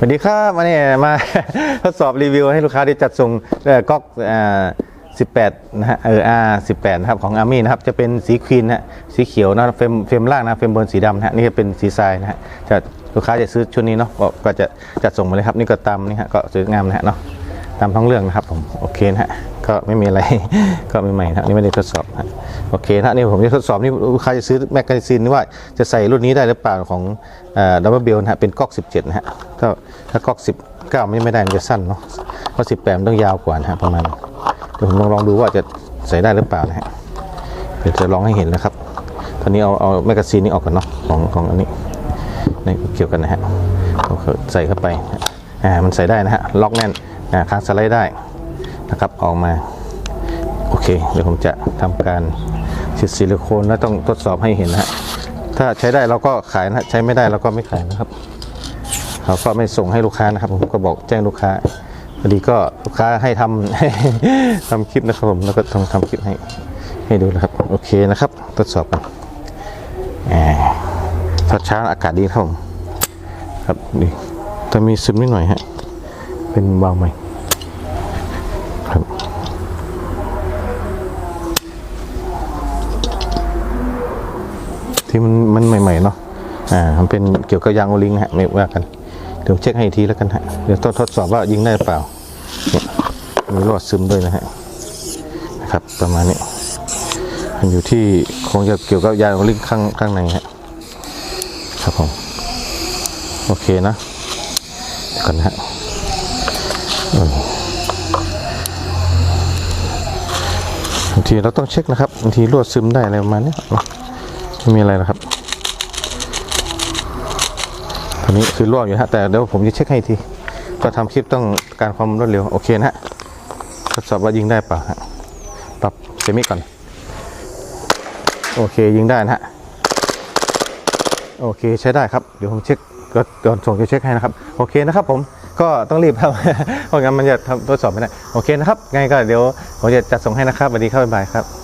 สวัสดีครับวันนี้มาทดสอบรีวิวให้ลูกค้าได้จัดส่งเอ่อก๊อกอ่า18นะฮะเอออา18นะครับของอาร์มี่นะครับจะเป็นสีควีนนะฮะสีเขียวนะเฟรมเฟรมล่างนะเฟรมบนสีดำนะฮะนี่จะเป็นสีทรายนะฮะจะลูกค้าจะซื้อชุดนี้เนาะก็ก็จะจัดส่งมาเลยครับนี่ก็ตามนี่ฮะก็สวยงามนะฮะเนาะ ตามท้องเรื่องนะครับผมโอเคนะฮะก็ไม่มีอะไรก็ไม่ใหม่นะนี่ไม่ได้ทดสอบนะโอเคนะนี่ผมจะทดสอบนี่ลูกค้าจะซื้อแมกกาซีนว่าจะใส่รุ่นนี้ได้หรือเปล่าของดับเบิลเบลนะฮะเป็นก๊อก 17 นะฮะถ้าถ้าก๊อก19ไม่ไม่ได้มันจะสั้นเนาะเพราะ18มันต้องยาวกว่านะฮะประมาณเดี๋ยวผมลองลองดูว่าจะใส่ได้หรือเปล่านะฮะเดี๋ยวจะลองให้เห็นนะครับ ตอนนี้เอาเอาแมกกาซีนนี้ออกก่อนเนาะของของอันนี้นี่เกี่ยวกันนะฮะใส่เข้าไปอ่ามันใส่ได้นะฮะล็อกแน่น ค้างสไลด์ได้นะครับออกมาโอเคเดี๋ยวผมจะทำการฉีดซิลิโคนแล้วต้องทดสอบให้เห็นนะฮะถ้าใช้ได้เราก็ขายนะใช้ไม่ได้เราก็ไม่ขายนะครับเราก็ไม่ส่งให้ลูกค้านะครับ ผมก็บอกแจ้งลูกค้าพอดีก็ลูกค้าให้ทำทำคลิปนะครับผมแล้วก็ต้องทำคลิปให้ให้ดูนะครับโอเคนะครับทดสอบกันแหมตอนเช้าอากาศดีครับผมครับดีแต่มีซึมนิดหน่อยฮะ เป็นวาล์วใหมครับที่มันมันใหม่ๆเนาะอ่ามันเป็นเกี่ยวกับยางโอลิงฮะไม่ว่ากันเดี๋ยวเช็คให้ทีแล้วกันฮะเดี๋ยวต้องทดสอบว่ายิงได้หรือเปล่าเนี่ยมีรอดซึมด้วยนะฮะนะครับประมาณนี้มันอยู่ที่คงจะเกี่ยวกับยางอลิงข้างข้างในฮะครับผมโอเคนะเดี๋ยวก่อนนะฮะ บางทีเราต้องเช็คนะครับบางทีรวดซึมได้อะไรประมาณนี้ไม่มีอะไรหรอกครับอันนี้คือร่วอยู่ฮะแต่เดี๋ยวผมจะเช็คให้ทีก็ทำคลิปต้องการความรวดเร็วโอเคนะฮะทดสอบว่ายิงได้เปล่าฮะปรับเซมิก่อน โอเคยิงได้นะฮะโอเคใช้ได้ครับเดี๋ยวผมเช็คก่อนส่งจะเช็คให้นะครับ โอเคนะครับผม ก็ต้องรีบครับเพราะงั้นมันจะทำทดสอบไม่ได้โอเคนะครับไงก็เดี๋ยวผมจะจัดส่งให้นะครับสวัสดีครับบ๊ายบายครับ